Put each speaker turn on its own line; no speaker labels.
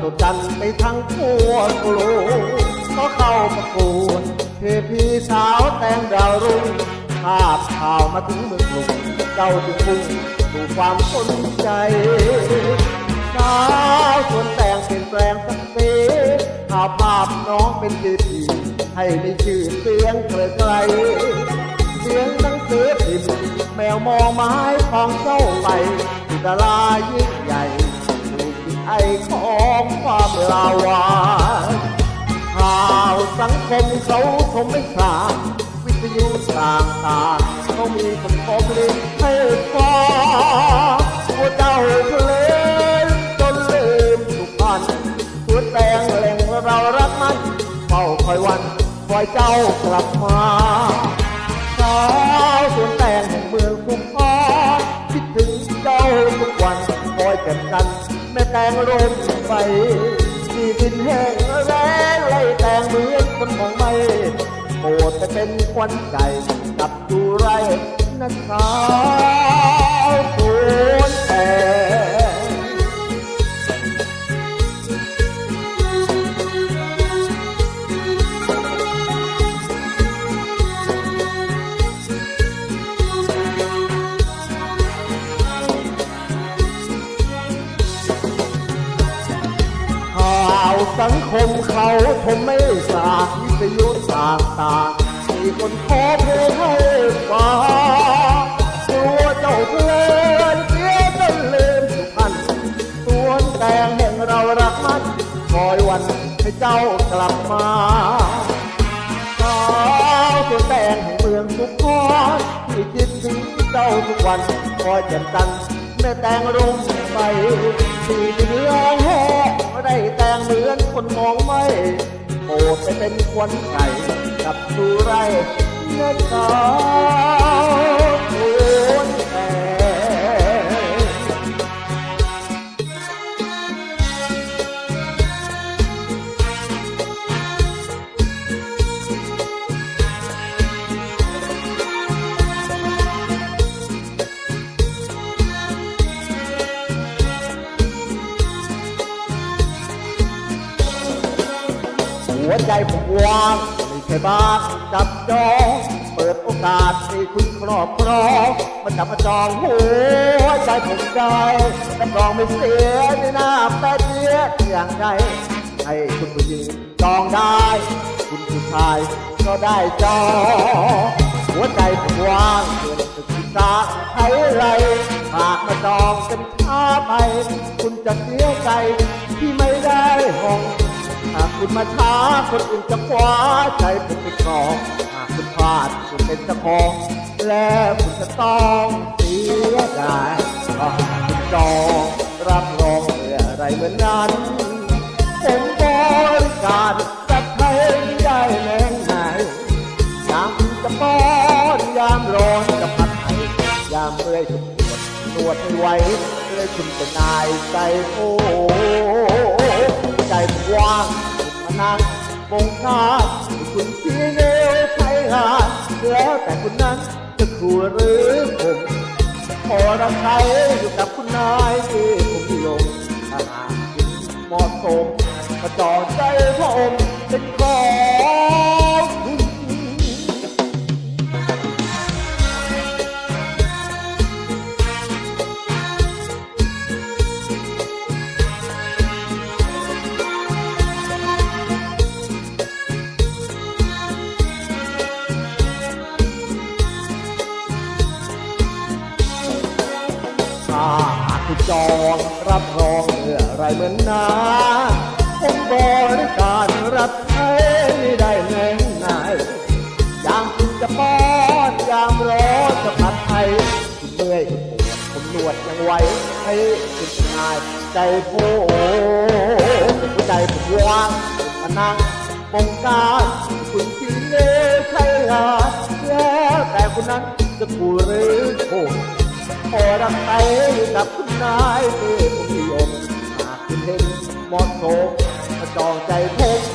สุดจันทร์ไปทั้งทั่วกรุงก็เข้าประกวดเทพีสาวแต่งดาวรุ่งภาพข่าวมาถึงเมืองกรุงเจ้าจึงพุ่งสู่ความสนใจสาวส่วนแต่งเปลี่ยนแปลงสักปีภาพภาพน้องเป็นยืดีให้มีชื่อเสียงเกลไกลเสียงหนังสือพิมพ์แมวมองไม้ของเจ้าไปดารายิ่งใหญ่ ไอ้ของความลาวาข่าวสังคมเขาคงไม่ขาดวิทยุต่างตาเขามีคนพบเลยให้ฟังว่าเจ้าเพลงจนลืมทุกพันตัวแต่งแหล่งเรารักมันเฝ้าคอยวันคอยเจ้ากลับมา แต่งร่มใสที่ดินแห้งแรงไล่แต่งเหมือนคนของไม่โปรดแต่เป็นควันใจกับดูไรนันขาวสวนแต่ง สังคมเขาทนไม่สาวิทยุต่างต่างๆมีคนขอเพลงให้ฟังตัวเจ้าเพลินเสียจนลืมสุพรรณสวนแต่งแห่งเรารักมันคอยวันให้เจ้ากลับมาสาวสวนแต่งแห่งเมืองสุพรรณที่คิดถึงเจ้าทุกวันคอยจ่มจันทร์แม่แต่งรุ่งไปที่เรืองแห่ เหมือนคนมองไม่โปรดไปเป็นควันไก่กับดูไรเนื้อขาว ใจผมวางไม่ใช่บ้าจับจองเปิดโอกาสให้คุณครอบครองมาจับมาจองหัวใจผมได้รับรองไม่เสียในหน้าแป๊ดเดียอย่างใดให้คุณผู้หญิงจองได้ คุณผู้ชายก็ได้จองหัวใจผมวางเกินศึกษาไทยไรหากมาจองเป็นช้าไป คุณจะเสียใจที่ไม่ได้ห้อง คุณมาช้าคนอื่นจะคว้าใจผมไปครองหากคุณพลาดคุณเป็นเจ้าของแล้วคุณจะต้องเสียดายก็หากคุณจองรับรองเมื่อไรเหมือนนั้นผมบริการจัดให้ได้แรงไหนยามคุณจะป้อนยามร้อนจะพัดให้ยามเมื่อยคุณปวดนวดไม่ไหวเลยคุณเป็นนายใจโอ้ารคุณชี้นิ้วใช้งานแล้วแต่คุณนั้นจะครูหรือผมพอรักใครอยู่กับคุณนายที่ผมนิยมถ้าหากคุณเหมาะสมก็จอดใจพระองค์ องรับรองเมื่อไรเหมือนนาผมบริการรับใช้ได้แน่นายยามคุณจะป้อนยามร้อนจะผัดไทยคุณเมื่อยคุณปวดผมนวดยังไหวให้คุณเป็นายใจโพหัวใจผมว่างมานั่งบงการคุณที่เลใช้งาแล้วแต่คุณนั้นจะกูหรือโคพ อรักใครอยู่กับคุณนายเพื่อผมยอมหากคุณเห็นเหมาะสมมาจองใจผม